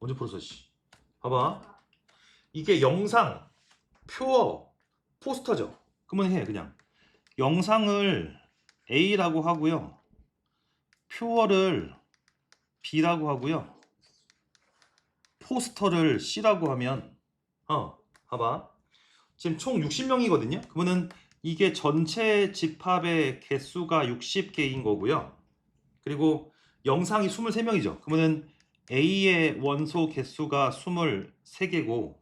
언제 풀었어 씨. 봐봐. 이게 영상 표어 포스터죠. 그러면 해 그냥 영상을 A라고 하고요. 표어를 B라고 하고요. 포스터를 C라고 하면 어 봐봐 지금 총 60명이거든요. 그러면은 이게 전체 집합의 개수가 60개인 거고요. 그리고 영상이 23명이죠. 그러면은 A의 원소 개수가 23개고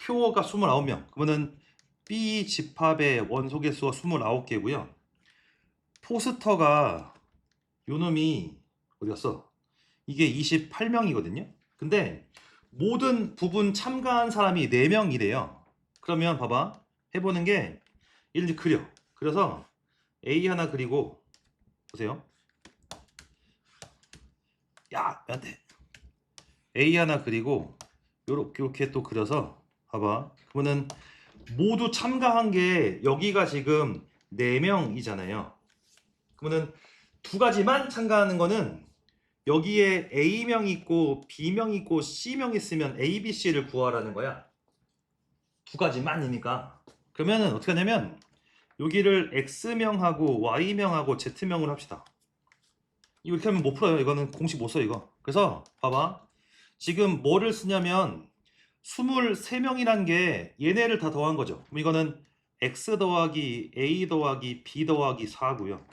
표어가 29명. 그러면은 B 집합의 원소 개수가 29개고요. 포스터가 요 놈이 어디 갔어? 이게 28명이거든요. 근데 모든 부분 참가한 사람이 4명이래요. 그러면 봐봐. 해보는 게 이렇게 그려. 그래서 A 하나 그리고 보세요. 야, 안 돼. A 하나 그리고 요렇게 또 그려서 봐봐. 그러면은 모두 참가한 게 여기가 지금 4명이잖아요. 그러면은 두 가지만 참가하는 거는 여기에 A명 있고 B명 있고 C명 있으면 A, B, C를 구하라는 거야. 두 가지만이니까. 그러면은 어떻게 하냐면 여기를 X명하고 Y명하고 Z명으로 합시다. 이렇게 하면 못 풀어요. 이거는 공식 못 써 이거. 그래서 봐봐. 지금 뭐를 쓰냐면 23명이란 게 얘네를 다 더한 거죠. 그럼 이거는 X 더하기 A 더하기 B 더하기 4고요.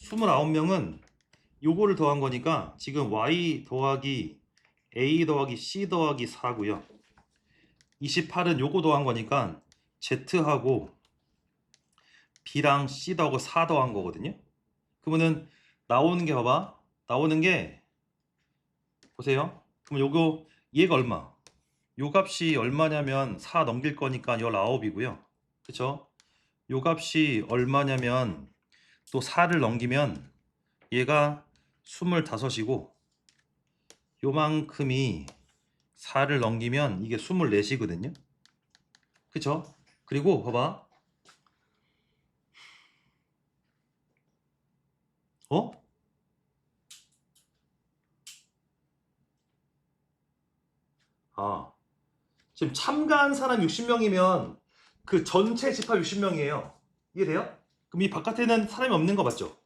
29명은 요거를 더한 거니까 지금 Y 더하기 A 더하기 C 더하기 4고요. 28은 요거 더한 거니까 Z하고 B랑 C 더하고 4 더한 거거든요. 그러면은 나오는 게 봐봐. 나오는 게 보세요. 그럼 요거 얘가 얼마? 요 값이 얼마냐면 4 넘길 거니까 19이고요. 그쵸? 요 값이 얼마냐면 또 4를 넘기면 얘가 25이고 요만큼이 4를 넘기면 이게 24이거든요. 그쵸? 그리고 봐봐. 어? 아, 지금 참가한 사람 60명이면 그 전체 집합 60명이에요. 이해돼요? 그럼 이 바깥에는 사람이 없는 거 맞죠?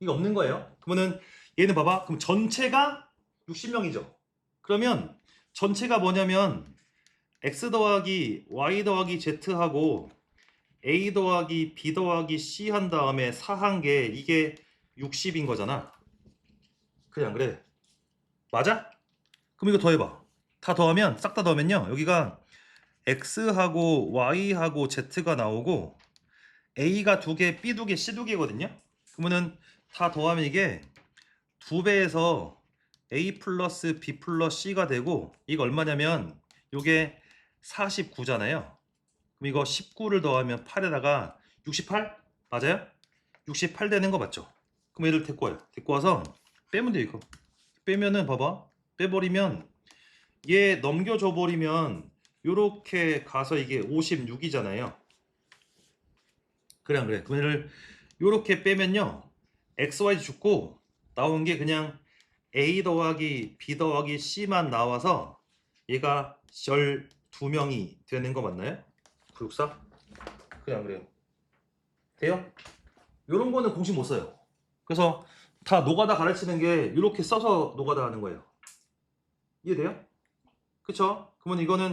이게 없는 거예요. 그러면은 얘는 봐봐. 그럼 전체가 60명이죠. 그러면 전체가 뭐냐면 x 더하기 y 더하기 z하고 a 더하기 b 더하기 c 한 다음에 4한 게 이게 60인 거잖아. 그냥 그래. 맞아? 그럼 이거 더해봐. 다 더하면 싹 다 더하면요. 여기가 x하고 y하고 z가 나오고 a가 두 개, b 두 개, c 두 개거든요. 그러면은 다 더하면 이게 두 배에서 a 플러스 b 플러스 c가 되고 이거 얼마냐면 이게 49잖아요. 그럼 이거 19를 더하면 8에다가 68 맞아요? 68 되는 거 맞죠? 그럼 얘를 데리고 와요. 데리고 와서 빼면 돼요 이거. 빼면은 봐봐. 빼버리면 얘 넘겨줘 버리면 요렇게 가서 이게 56이잖아요. 그래 안 그래? 그럼 얘를 요렇게 빼면요. XY 죽고 나온 게 그냥 A 더하기 B 더하기 C만 나와서 얘가 12명이 되는 거 맞나요? 964? 그래 안 그래요? 돼요? 요런 거는 공식 못 써요. 그래서 다 노가다 가르치는 게 이렇게 써서 노가다 하는 거예요. 이해돼요? 그쵸? 그러면 이거는